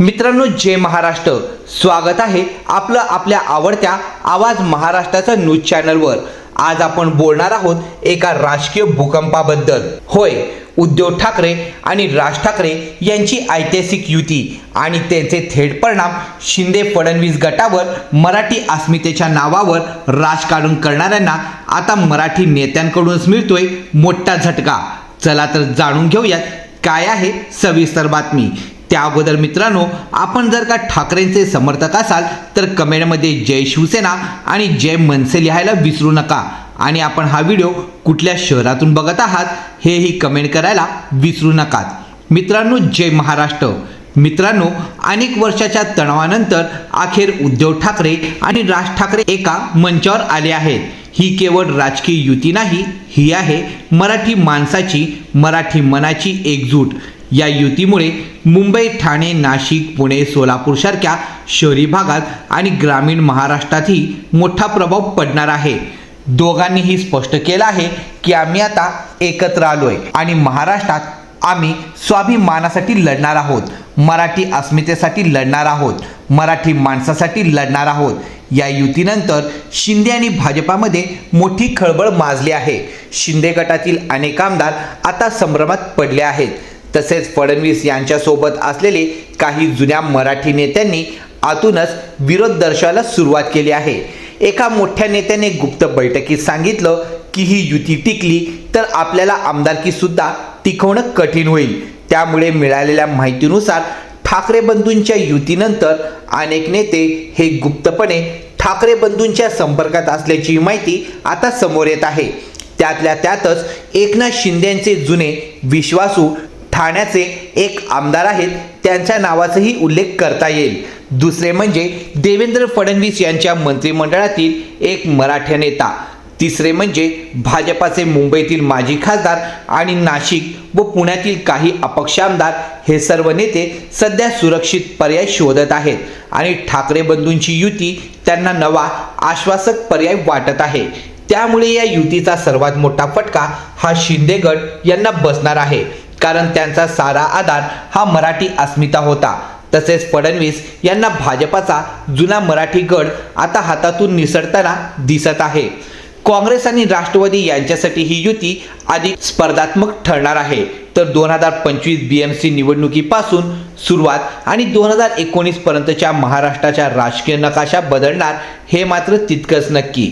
मित्रांनो जय महाराष्ट्र. स्वागत आहे आपलं आपल्या आवडत्या आवाज महाराष्ट्राच्या न्यूज चॅनलवर. आज आपण बोलणार आहोत एका राजकीय भूकंपाबद्दल. होय उद्धव ठाकरे आणि राज ठाकरे यांची ऐतिहासिक युती आणि त्यांचे थेट परिणाम शिंदे फडणवीस गटावर मराठी अस्मितेच्या नावावर राजकारण करणाऱ्यांना आता मराठी नेत्यांकडूनच मिळतोय मोठा झटका. चला तर जाणून घेऊयात काय आहे सविस्तर बातमी. त्या अगोदर मित्रांनो आपण जर का ठाकरेंचे समर्थक असाल तर कमेंटमध्ये जय शिवसेना आणि जय मनसे लिहायला विसरू नका. आणि आपण हा व्हिडिओ कुठल्या शहरातून बघत आहात हेही कमेंट करायला विसरू नका. मित्रांनो जय महाराष्ट्र. मित्रांनो अनेक वर्षाच्या तणावानंतर अखेर उद्धव ठाकरे आणि राज ठाकरे एका मंचावर आले आहेत. ही केवळ राजकीय युती नाही ही आहे मराठी माणसाची मराठी मनाची एकजूट. या युतीमुळे मुंबई ठाणे नाशिक पुणे सोलापूरसारख्या शहरी भागात आणि ग्रामीण महाराष्ट्रातही मोठा प्रभाव पडणार आहे. दोघांनीही स्पष्ट केलं आहे की आम्ही आता एकत्र आलोय आणि महाराष्ट्रात आम्ही स्वाभिमानासाठी लढणार आहोत. मराठी अस्मितेसाठी लढणार आहोत. मराठी माणसासाठी लढणार आहोत. या युतीनंतर शिंदे आणि भाजपामध्ये मोठी खळबळ माजली आहे. शिंदे गटातील अनेक आमदार आता संभ्रमात पडले आहेत. तसेच फडणवीस यांच्यासोबत असलेले काही जुन्या मराठी नेत्यांनी आतूनच विरोध दर्शवायला सुरुवात केली आहे. एका मोठ्या नेत्याने गुप्त बैठकीत सांगितलं की ही युती टिकली तर आपल्याला आमदारकीसुद्धा टिकवणं कठीण होईल. त्यामुळे मिळालेल्या माहितीनुसार ठाकरे बंधूंच्या युतीनंतर अनेक नेते हे गुप्तपणे ठाकरे बंधूंच्या संपर्कात असल्याची माहिती आता समोर येत आहे. त्यातल्या त्यातच एकनाथ शिंदेचे जुने विश्वासू ठाण्याचे एक आमदार आहेत त्यांच्या नावाचाही उल्लेख करता येईल. दुसरे म्हणजे देवेंद्र फडणवीस यांच्या मंत्रिमंडळातील एक मराठा नेता. तिसरे म्हणजे भाजपाचे मुंबईतील माजी खासदार आणि नाशिक व पुण्यातील काही अपक्ष आमदार हे सर्व नेते सध्या सुरक्षित पर्याय शोधत आहेत. आणि ठाकरे बंधूंची युती त्यांना नवा आश्वासक पर्याय वाटत आहे. त्यामुळे या युतीचा सर्वात मोठा फटका हा शिंदे गट यांना बसणार आहे. कारण त्यांचा सारा आधार हा मराठी अस्मिता होता. तसेच फडणवीस यांना भाजपाचा जुना मराठी गड आता हातातून निसटताना दिसत आहे. काँग्रेस आणि राष्ट्रवादी यांच्यासाठी ही युती अधिक स्पर्धात्मक ठरणार आहे. तर दोन हजार पंचवीस बी एम सी निवडणुकीपासून सुरुवात आणि दोन हजार एकोणीस पर्यंतच्या महाराष्ट्राच्या राजकीय नकाशा बदलणार हे मात्र तितकंच नक्की.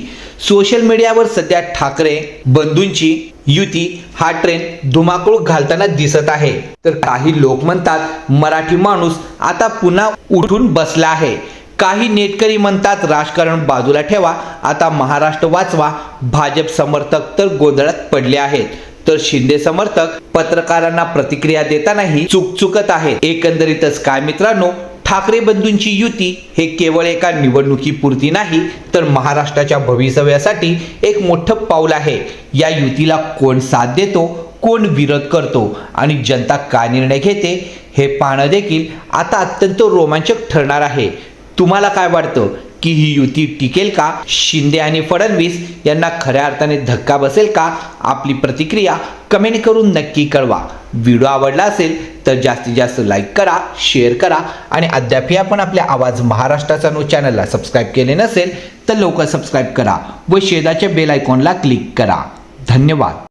सोशल मीडियावर सध्या ठाकरे बंधूंची युती हा ट्रेंड धुमाकूळ घालताना दिसत आहे. तर काही लोक म्हणतात मराठी माणूस आता पुन्हा उठून बसला आहे. काही नेटकरी म्हणतात राजकारण बाजूला ठेवा आता महाराष्ट्र वाचवा. भाजप समर्थक तर गोंधळात पडले आहेत. तर शिंदे समर्थक पत्रकारांना प्रतिक्रिया देतानाही चुकचुकत आहेत. एकंदरीतच काय मित्रांनो ठाकरे बंधूंची युती हे केवळ एका निवडणुकीपुरती नाही तर महाराष्ट्राच्या भवितव्यासाठी एक मोठं पाऊल आहे. या युतीला कोण साथ देतो कोण विरोध करतो आणि जनता काय निर्णय घेते हे पाहणं देखील आता अत्यंत रोमांचक ठरणार आहे. तुम्हाला काय वाटतं? की ही युती टिकेल का? शिंदे आणि फडणवीस यांना खऱ्या अर्थाने धक्का बसेल का? आपली प्रतिक्रिया कमेंट करून नक्की कळवा. व्हिडिओ आवडला असेल तर जास्तीत जास्त लाईक करा शेअर करा आणि अद्यापही आपण आपल्या आवाज महाराष्ट्राचा नो चॅनलला सबस्क्राईब केले नसेल तर लवकर सबस्क्राईब करा व शेजाच्या बेल आयकॉनला क्लिक करा. धन्यवाद.